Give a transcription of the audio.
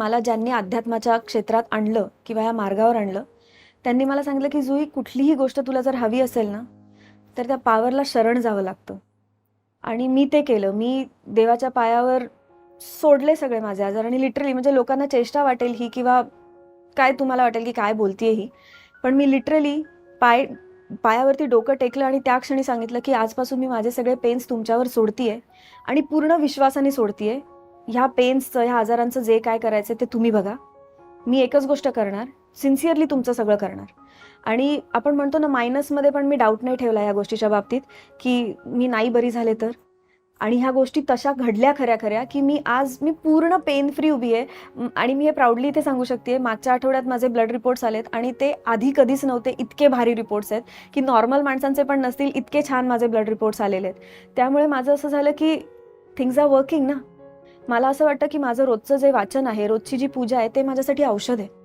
मला ज्यांनी अध्यात्माच्या क्षेत्रात आणलं किंवा या मार्गावर आणलं त्यांनी मला सांगितलं की जुई कुठलीही गोष्ट तुला जर हवी असेल ना तर त्या पावरला शरण जावं लागतं. आणि मी ते केलं. मी देवाच्या पायावर सोडले सगळे माझे आजार आणि लिटरली म्हणजे लोकांना चेष्टा वाटेल ही किंवा काय तुम्हाला वाटेल की काय बोलतीये ही पण मी लिटरली पाय पायावरती डोकं टेकलं आणि त्या क्षणी सांगितलं की आजपासून मी माझे सगळे पेन्स तुमच्यावर सोडतीये आणि पूर्ण विश्वासाने सोडतीये. ह्या पेन्सचं ह्या आजारांचं जे काय करायचं ते तुम्ही बघा. मी एकच गोष्ट करणार सिन्सिअरली तुमचं सगळं करणार. आणि आपण म्हणतो ना मायनसमध्ये पण मी डाऊट नाही ठेवला या गोष्टीच्या बाबतीत की मी नाही बरी झाले तर. आणि ह्या गोष्टी तशा घडल्या खऱ्या खऱ्या की मी आज मी पूर्ण पेन फ्री उभी आहे. आणि मी हे प्राऊडली इथे सांगू शकते मागच्या आठवड्यात माझे ब्लड रिपोर्ट्स आलेत आणि ते आधी कधीच नव्हते इतके भारी रिपोर्ट्स आहेत की नॉर्मल माणसांचे पण नसतील इतके छान माझे ब्लड रिपोर्ट्स आलेले आहेत. त्यामुळे माझं असं झालं की थिंग्स आर वर्किंग ना. मला असं वाटतं की माझं रोजचं जे वाचन आहे रोजची जी पूजा आहे ते माझ्यासाठी औषध आहे.